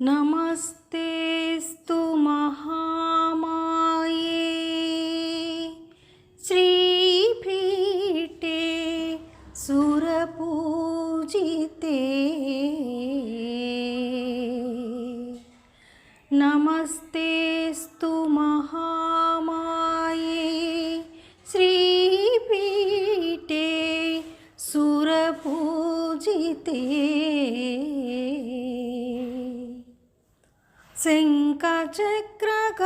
नमस्तेऽस्तु महामाये श्रीपीठे सुरपूजिते नमस्तेऽस्तु महामाये శంఖచక్రగదా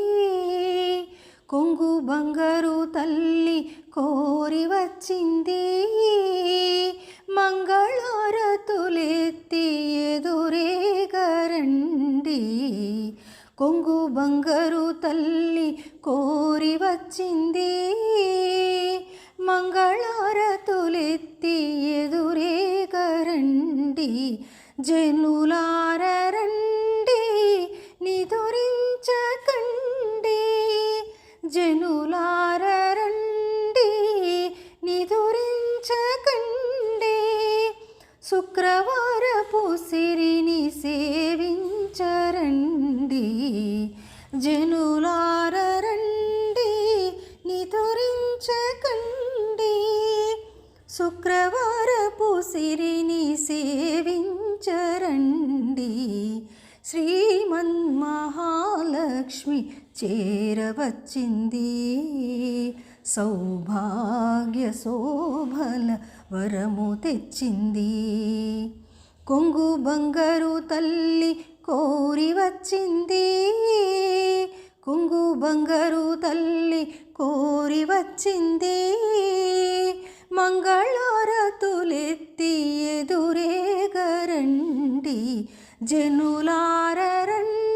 కొంగు బంగారు తల్లి కోరి వచ్చింది. మంగళారతులెత్తి ఎదురేగరండి. కొంగు బంగారు తల్లి కోరి వచ్చింది. మంగళారతులెత్తి ఎదురేగరండి. జనులారండి నిదురించకండి జనులారండి నిదురించకండి. శుక్రవారపు సిరిని సేవించరండి. జనులారండి నిదురించకండి. శుక్రవారపు సిరిని సేవించరండి. శ్రీమన్మహాలక్ష్మి చేరవచ్చింది. సౌభాగ్య శోభల వరము తెచ్చింది. కొంగు బంగారు తల్లి కోరి వచ్చింది. కొంగు బంగారు తల్లి కోరి వచ్చింది. మంగళారతులెత్తి ఎదురేగరండి జనులారండి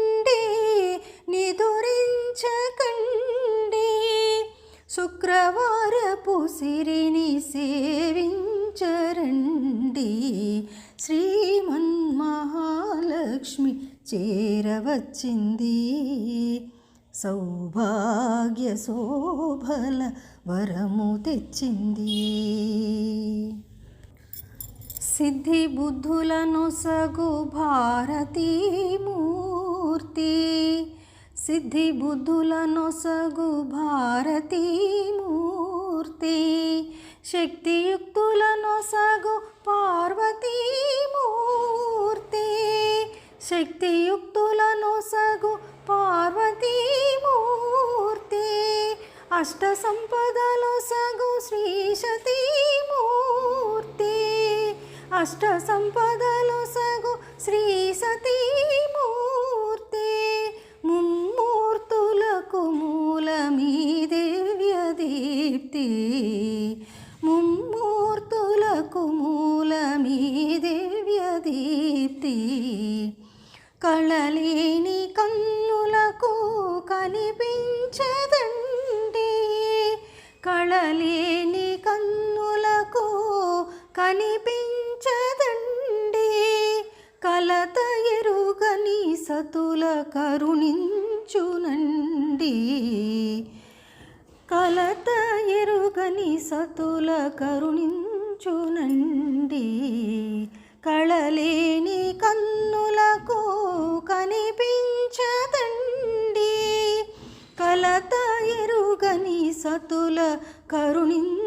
శుక్రవారపు సిరిని సేవించరండి. శ్రీమన్మహాలక్ష్మి చేరవచ్చింది. సౌభాగ్య శోభల వరము తెచ్చింది. సిద్ధి బుద్ధులను సగు భారతీమూర్తి సిద్ధి బుద్ధులను సగు భారతీమూర్తి. శక్తియుక్తులను సగు పార్వతీమూర్తి. శక్తియుక్తులను సగు పార్వతీమూర్తి. అష్ట సంపదలు సగు శ్రీ అష్ట సంపదలు సగు శ్రీ సతీ కనిపించదండి. కలత ఎరుగని సతుల కరుణించునండి. కలత ఎరుగని సతుల కరుణించునండి. కళలేని కన్నులకు కనిపించదండి. కలత ఎరుగని సతుల కరుణించునండి.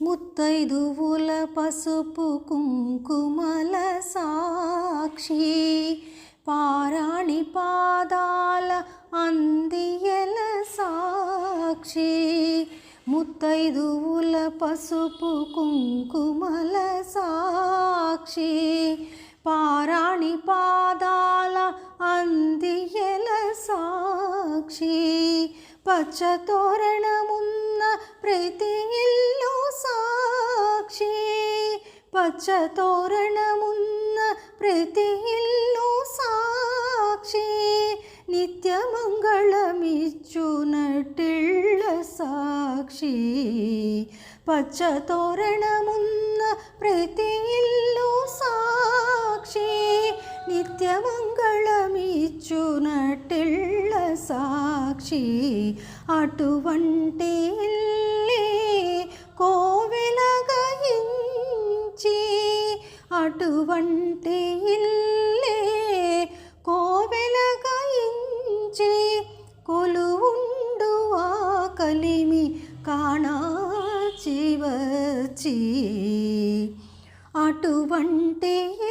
ముత్తైదువుల పసుపు కుంకుమల సాక్షి పారాణి పాదాల అందియల సాక్షి ముత్తైదువుల పసుపు కుంకుమల సాక్షి పారాణి పాదాల అందియల సాక్షి పచ్చతోరణమున్న ప్రతి ఇల్లు సాక్షి വച്ച തോരണമുന്ന പ്രതിയില്ലു സാക്ഷി നിത്യമംഗളമിച്ചു നട്ടുള്ള സാക്ഷി. പച്ച തോരണമുന്ന പ്രതിയില്ലു സാക്ഷി നിത്യമംഗളമിച്ചു നട്ടുള്ള സാക്ഷി. അടുവണ്ടിയില്ലേ കോവിലകൾ കാട്ടുവണ്ടിയില്ലേ കോവല കയിഞ്ചി കൊലുവുണ്ടുവാ കലിമി കാണാ ചിവച്ചി ആട്ടുവണ്ടിയിൽ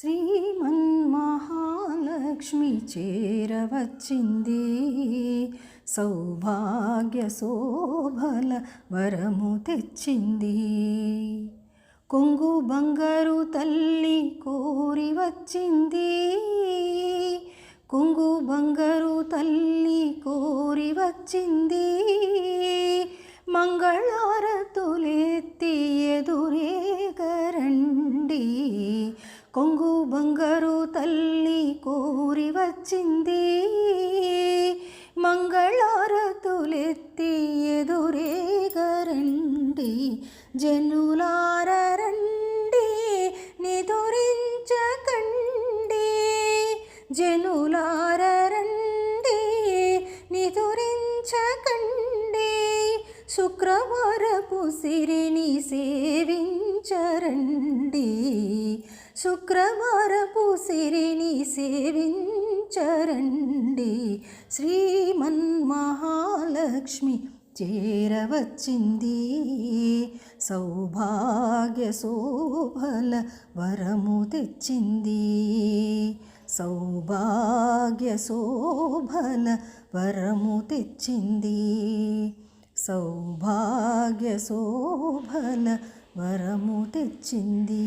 శ్రీమన్మహాలక్ష్మి చేరవచ్చింది సౌభాగ్య శోభల వరము తెచ్చింది కొంగు బంగారు తల్లి కోరి వచ్చింది కొంగు బంగారు తల్లి కోరి వచ్చింది మంగళారతులెత్తి ఎదురేగరండి కొంగు బంగారు తల్లి కోరి వచ్చింది. మంగళారతులెత్తి ఎదురేగరండి. జనులారండి నిదురించకండి. జనులారండి నిదురించకండి. శుక్రవారపు సిరిని సేవించరండి. శుక్రవారపు సిరిని సేవించరండి. శ్రీమన్ మహాలక్ష్మి చేరవచ్చింది. సౌభాగ్య శోభల వరము తెచ్చింది. సౌభాగ్య శోభల వరము తెచ్చింది. సౌభాగ్య శోభల వరము తెచ్చింది.